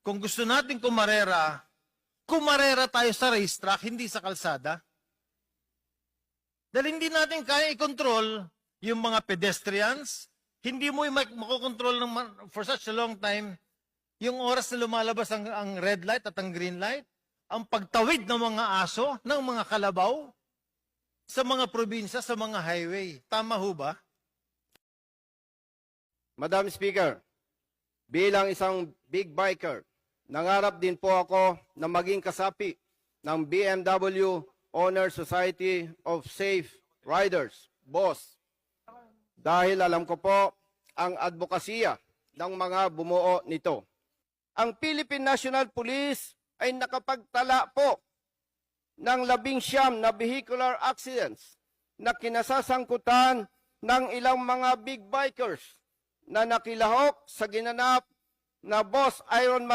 kung gusto natin kumarera, kumarera tayo sa racetrack, hindi sa kalsada. Dahil hindi natin kaya i-control yung mga pedestrians, hindi mo makokontrol ng for such a long time yung oras na lumalabas ang, ang red light at ang green light, ang pagtawid ng mga aso, ng mga kalabaw, sa mga probinsya, sa mga highway. Tama ho ba? Madam Speaker, bilang isang big biker, nangarap din po ako na maging kasapi ng BMW Honor Society of Safe Riders, BOSS. Dahil alam ko po ang advokasya ng mga bumuo nito. Ang Philippine National Police ay nakapagtala po ng labing siyam na vehicular accidents na kinasasangkutan ng ilang mga big bikers na nakilahok sa ginanap na Boss Ironman